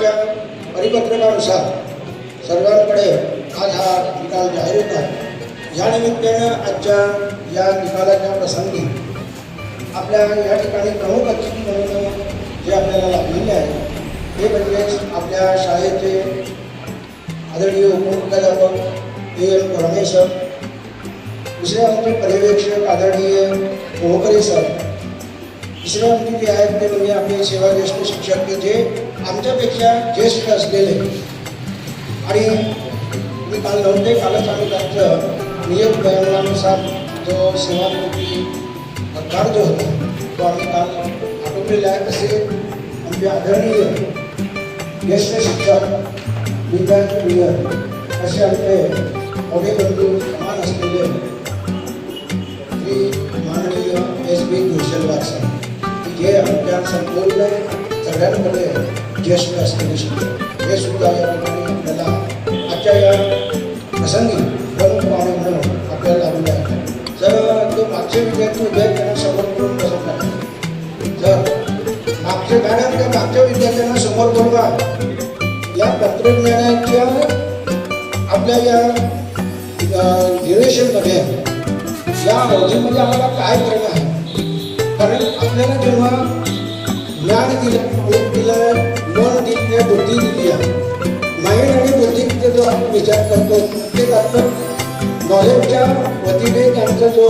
आयोगाच्या परिपत्रकानुसार सर्वांकडे आज हा निकाल जाहीर होत. आहे या निमित्तानं आजच्या या निकालाच्या प्रसंगी आपल्या या ठिकाणी प्रमुख अतिथी म्हणून जे आपल्याला लाभलेले आहे ते म्हणजेच आपल्या शाळेचे आदरणीय उपमुख्याध्यापक ए एम परमेश्वर दुसरे आमचे पर्यवेक्षक आदरणीय मोहकरे सर तिसरे आमचे जे आहेत ते म्हणजे आपले सेवाज्येष्ठ शिक्षक जे आमच्यापेक्षा ज्येष्ठ असलेले आणि मी काल नव्हते कालच आम्ही त्यांचं नियम बयानानुसार जो सेवानिवृत्ती पगार जो होता तो आम्ही काल आटोपलेला आहे. तसे आमचे आदरणीय ज्येष्ठ शिक्षक विद्यार्थी मिळत असे आमचे मोठे बंधू समान असलेले श्री माननीय एस बी घोषलवार सर जे आमच्या संपूर्ण सगळ्यांमध्ये ज्येष्ठ असलेले शिक्षक हे सुद्धा या ठिकाणी आपल्याला आजच्या या प्रसंगी प्रमुख पाहुणे म्हणून आपल्याला लाभले आहे जर तो मागचे विद्यार्थी विद्यार्थ्यांना समोर करून बसत नाही जर मागचे मॅडम त्या मागच्या विद्यार्थ्यांना समोर बोलवा या तंत्रज्ञानाच्या आपल्या या ड्युरेशनमध्ये या अवधीमध्ये आम्हाला काय करणं आहे? कारण आपल्याला जेव्हा ज्ञान दिलं ओळख दिलं मन बुद्धी दिली आहे. माइंड आणि बुद्धीचा जो आपण विचार करतो ते आपलं नॉलेजच्या वतीने त्यांचा जो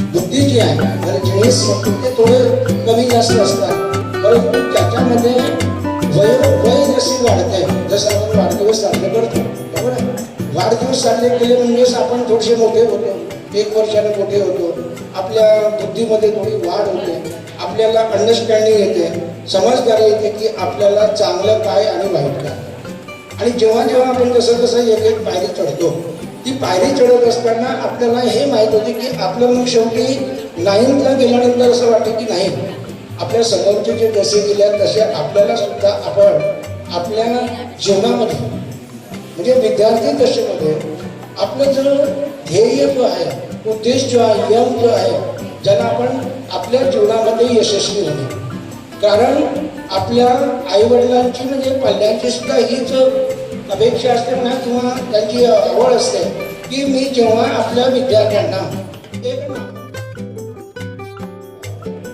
बुद्धी जी आहे आणि जेणेस ते थोडे कमी जास्त असतात. परंतु त्याच्यामध्ये वय वय जशी वाढते जसं आपण वाढदिवस साजरे करतो बरोबर आहे? वाढदिवस साजरे केले म्हणजेच आपण थोडेसे मोठे होतो. एक वर्षाने मोठे होतो. आपल्या बुद्धीमध्ये थोडी वाढ होते. आपल्याला अंडरस्टँडिंग येते. समजदारी येते की आपल्याला चांगलं काय आणि वाईट काय. आणि जेव्हा जेव्हा आपण जसं जसं एक एक पायरी चढतो ती पायरी चढत असताना आपल्याला हे माहीत होते की आपलं मग शेवटी नाईनला गेल्यानंतर असं वाटतं की नाही आपल्या समोरचे जे जसे गेले तसे आपल्याला सुद्धा आपण आपल्या जीवनामध्ये म्हणजे विद्यार्थी दशेमध्ये आपलं जो ध्येय जो आहे उद्देश जो आहे यम जो आहे ज्याला आपण आपल्या जीवनामध्ये यशस्वी होणे. कारण आपल्या आईवडिलांची म्हणजे पाल्यांची सुद्धा हीच अपेक्षा असते ना किंवा त्यांची आवड असते की मी जेव्हा आपल्या विद्यार्थ्यांना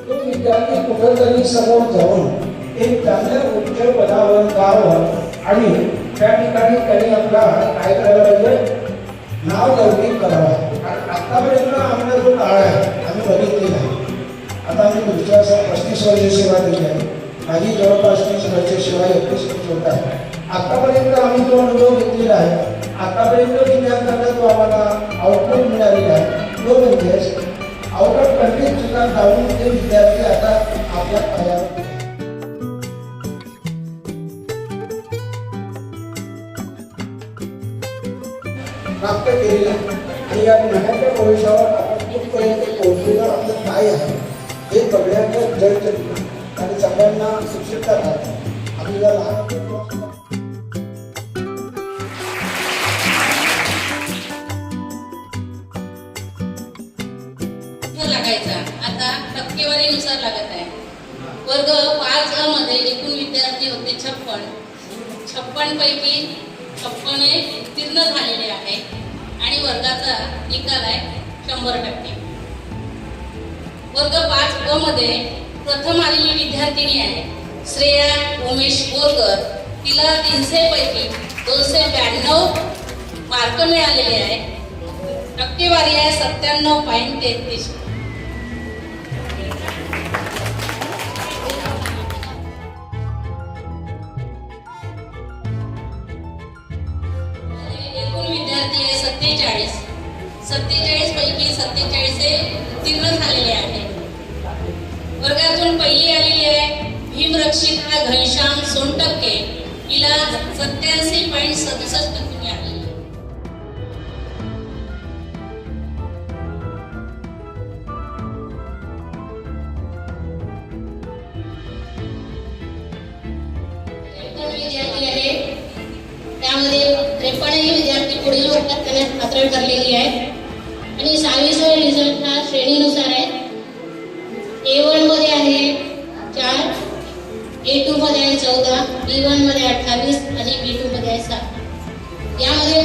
तो विद्यार्थी कुठंतरी समोर जाऊन एक चांगल्या उच्च पदावर जावं आणि त्या ठिकाणी त्यांनी आपला काय करायला पाहिजे? नाव लौकिक करावं. कारण आतापर्यंत आम्हाला जो काळ आहे आम्ही बघितलेला आहे. आता मी पुढच्या पस्तीस वर्ष सेवा दिली आहे. माझी जवळपास तीस वर्ष सेवा एकवीस वर्ष होत आहे. आतापर्यंत आम्ही जो अनुभव घेतलेला आहे आतापर्यंत विद्यार्थ्यांना जो आम्हाला आउटपुट मिळालेला आहे. तो म्हणजेच आउट ऑफ कंट्री सुद्धा जाऊन ते विद्यार्थी आता आपल्या पायावर प्राप्त केलेला आणि या ज्ञानाच्या भविष्यावर आपण कुठपर्यंत पोहोचलेलं आपलं काय आहे हे बघण्याचं जग आणि सगळ्यांना शिक्षित करतात आपल्याला लहान लागायचा. आता टक्केवारीनुसार लागत आहे. वर्ग पाच अ मध्ये एकूण विद्यार्थी होते छप्पन. छप्पन पैकी छप्पन उत्तीर्ण झालेले आहे. आणि वर्गाचा निकाल आहे शंभर टक्के. वर्ग पाच ब मध्ये प्रथम आलेली विद्यार्थिनी आहे. श्रेया उमेश बोरकर. तिला तीनशे पैकी दोनशे ब्याण्णव मार्क मिळालेले आहे. टक्केवारी आहे सत्त्याण्णव पॉईंट तेहतीस. एकूण विद्यार्थी आहे सत्तेचाळीस. सत्तेचाळीस पैकी सत्तेचाळीस हे उत्तीर्ण झालेले आहे. वर्गातून पहिली आलेली आहे भीमरक्षिता घनश्याम सोनटक्के. हिला सत्याऐंशी पॉईंट सदुसष्ट टक्के विद्यार्थी आहे. त्यामध्ये त्रेपन्नही विद्यार्थी पुढील वर्गात करण्यास पात्र ठरलेली आहे. आणि सहावीचा रिझल्ट हा श्रेणीनुसार आहे. ए वनमध्ये आहे चार ए टू मध्ये आहे चौदा बी वनमध्ये अठ्ठावीस आणि बी टू मध्ये आहे सात. यामध्ये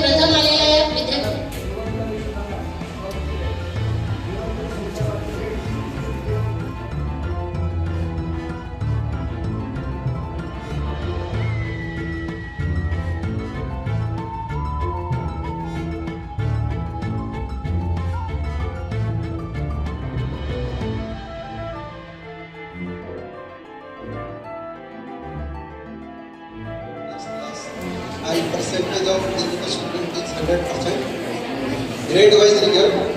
and percentage of physical student is hundred percent. Grade wise result.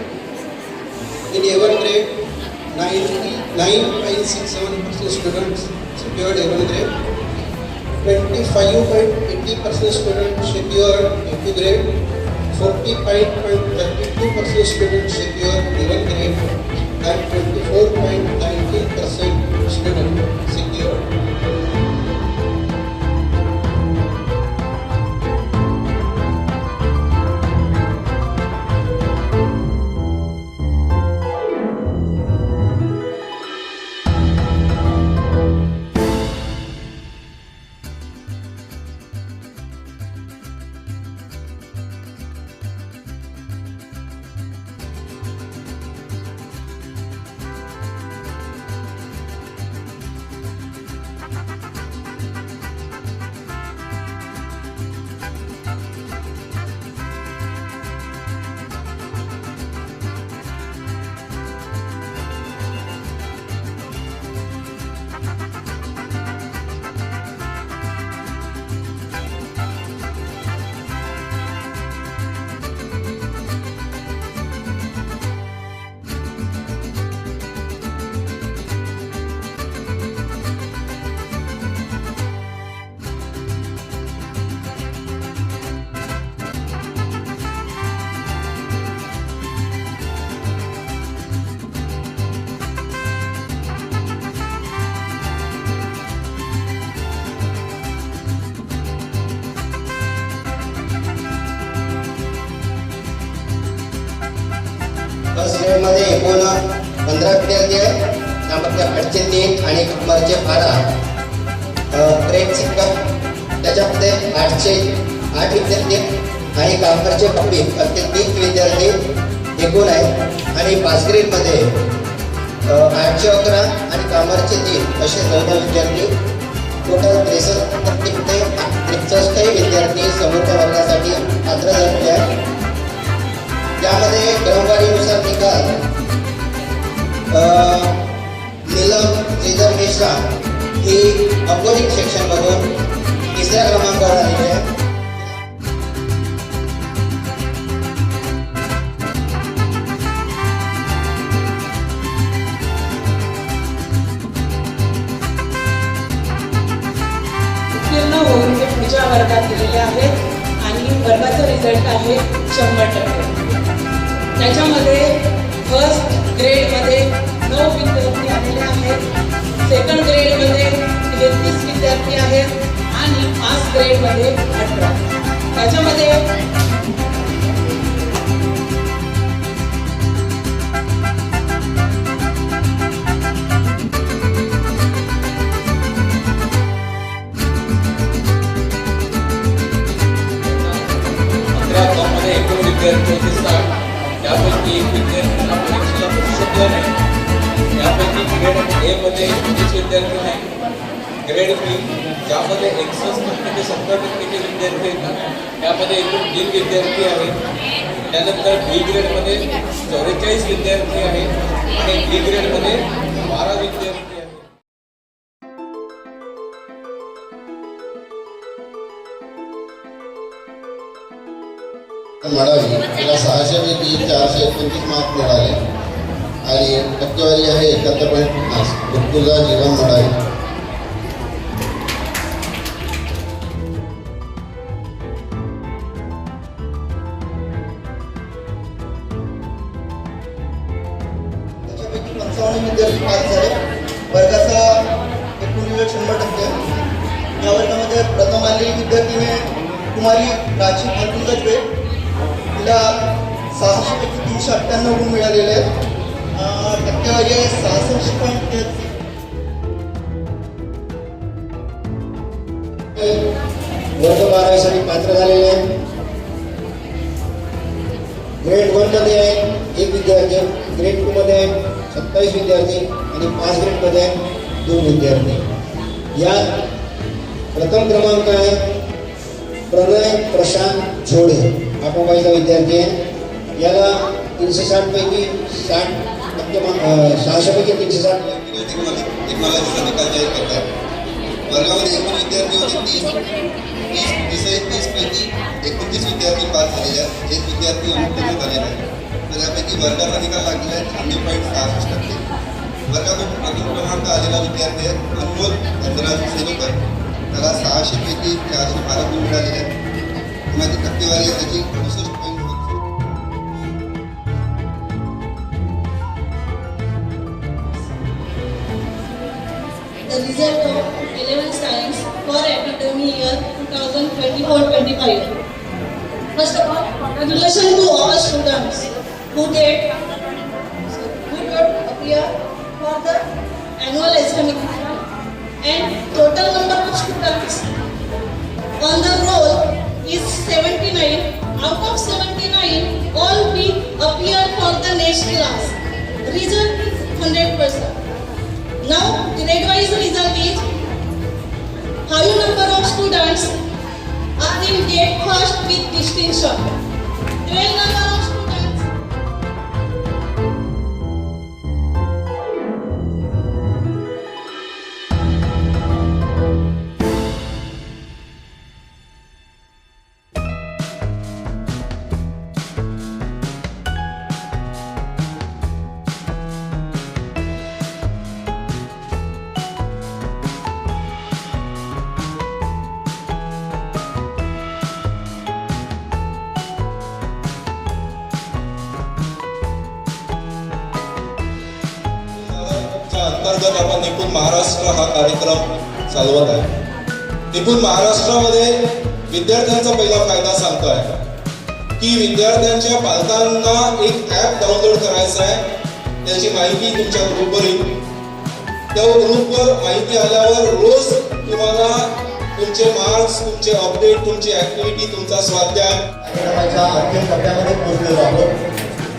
In A1 grade, 99.67 percent students secured A1 grade. 25.80 percent students secured A2 grade. 45.32 percent students secured A1 grade. And 24.19 पंधरा विद्यार्थी आहेत त्यामध्ये आठशे तीन आणि कुमारचे बारा. ग्रेड सिक्का. त्याच्यामध्ये आठशे आठ विद्यार्थी आणि कामगारचे पप्पी असे तीन विद्यार्थी एकूण आहेत. आणि पाचगिरीमध्ये आठशे अकरा आणि कामगारचे तीन असे चौदा विद्यार्थी. टोटल त्रेसष्ट ते त्रेसष्टही विद्यार्थी समोरच्या वर्गासाठी पात्र झालेले आहेत. त्यामध्ये क्रमवारीनुसार निकाल नीलम श्रीधर मिश्रा ही अपोजिट सेक्शनमधून तिसऱ्या क्रमांकावर आलेली आहे. आणि पाच ग्रेडमध्ये अठरा. त्याच्यामध्ये एकूण विद्यार्थी दिसतात. त्यापैकी एक विद्यार्थी परीक्षेला प्रतिसाद नाही. यापैकी ग्रेड ए मध्ये एकवीस विद्यार्थी नाही ग्रेड बी ज्यामध्ये एकसष्ट टक्के ते सत्तर टक्केचे विद्यार्थी आहेत त्यामध्ये एकूण तीन विद्यार्थी आहेत. त्यानंतर बी ग्रेडमध्ये चौवेचाळीस विद्यार्थी आहेत आणि बी ग्रेडमध्ये बारा विद्यार्थी आहेत. तिला सहाशेपैकी चारशे एकोणतीस मार्क मिळाले. आणि टक्केवारी आहे एकाहत्तर पॉईंट पन्नास. ऋतुजा जीवन मिळाली कुमारी प्राची फाल्गुन गजबे तिला सहाशेपैकी तीनशे अठ्ठ्याण्णव गुण मिळालेले आहेत. टक्केवारी आहे सहासष्ट पॉईंट वर्ग बारावीसाठी पात्र झालेले आहेत. ग्रेड वनमध्ये आहे. एक विद्यार्थी ग्रेड टूमध्ये आहे. सत्तावीस विद्यार्थी आणि पाच ग्रेडमध्ये आहे. दोन विद्यार्थी. या प्रथम क्रमांक आहे. प्रणय प्रशांत झोडे हा मुंबईचा विद्यार्थी आहे. याला तीनशे साठपैकी साठ टक्के मा- सहाशेपैकी तीनशे साठ टेक्नॉलॉजीचा निकाल जाहीर करतात. वर्गामध्ये एकूण विद्यार्थी होते तीस तीस तीस तीस पैकी एकोणतीस विद्यार्थी पास झालेले आहेत. एक विद्यार्थी अनुत्तीर्ण झालेला आहे. तर यापैकी वर्गाचा निकाल लागलेला आहे शून्य पॉईंट सहासष्ट टक्के. वर्गातून प्रथम क्रमांक आलेला विद्यार्थी आहे अनमोल धनराज सेलुकर त्याला सहाशे पैकी चारशे बारा गुण मिळालेले आहेत टक्केवारी आहे त्याची अडुसष्ट point The result of 11 science for academic year 2024-25. First of all, congratulations to all students who get who got appear for the annual academic exam and total number of students on the roll is 79. Out of 79, all we appear for the next class. Result is 100%. Now, grade-wise result is high number of students are in gate first with distinction. 12 number Maharashtra हा कार्यक्रम चालवत आहे. निपुण महाराष्ट्रामध्ये विद्यार्थ्यांचा पहिला फायदा सांगतोय. की विद्यार्थ्यांच्या पालकांना एक ॲप डाउनलोड करायचा आहे. त्याची माहिती तुमच्या ग्रुपवर येईल. त्या ग्रुपवर माहिती आल्यावर रोज तुम्हाला तुमचे मार्क्स तुमचे अपडेट तुमची ऍक्टिव्हिटी तुमचा स्वाध्याय. कार्यक्रमाच्या अंतिम टप्प्यामध्ये पोहोचलेलो आहोत.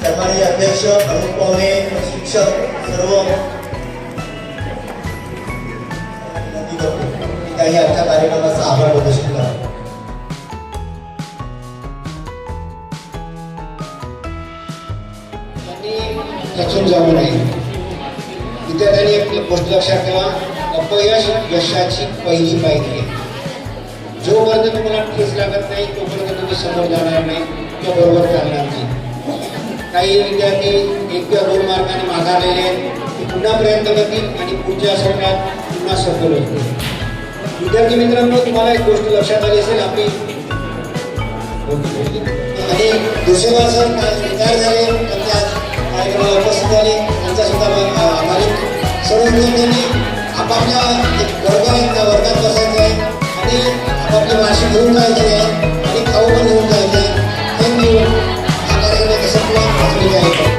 सन्माननीय अध्यक्ष अरुण पाहुणे शिक्षक सर्व काही त्यांनी आजच्या कार्यक्रमाचा आभार प्रदर्शित करा जाऊ नये विद्यार्थ्यांनी एक गोष्ट लक्षात ठेवा. अपयश यशाची पहिली पायरी आहे. जोपर्यंत तुम्हाला ठेच लागत नाही तोपर्यंत तुम्ही समोर जाणार नाही. किंवा बरोबर चालणार नाही. काही विद्यार्थी एक किंवा दोन मार्गाने माघारलेले आहेत. ते पुन्हा प्रयत्न करतील आणि पुढच्या सत्रात पुन्हा सफल होतील. विद्यार्थी मित्रांनो तुम्हाला एक गोष्ट लक्षात आली असेल आपली आणि दुसऱ्या सर तयार झाले त्यांच्या कार्यक्रमाला उपस्थित झाले त्यांचा सुद्धा आभारी. सर्व विद्यार्थ्यांनी आपापल्या वर्गात वर्गात बसायचं आहे आणि आपापली माशी घेऊन जायची आहे आणि खाऊ पण घेऊन जायचं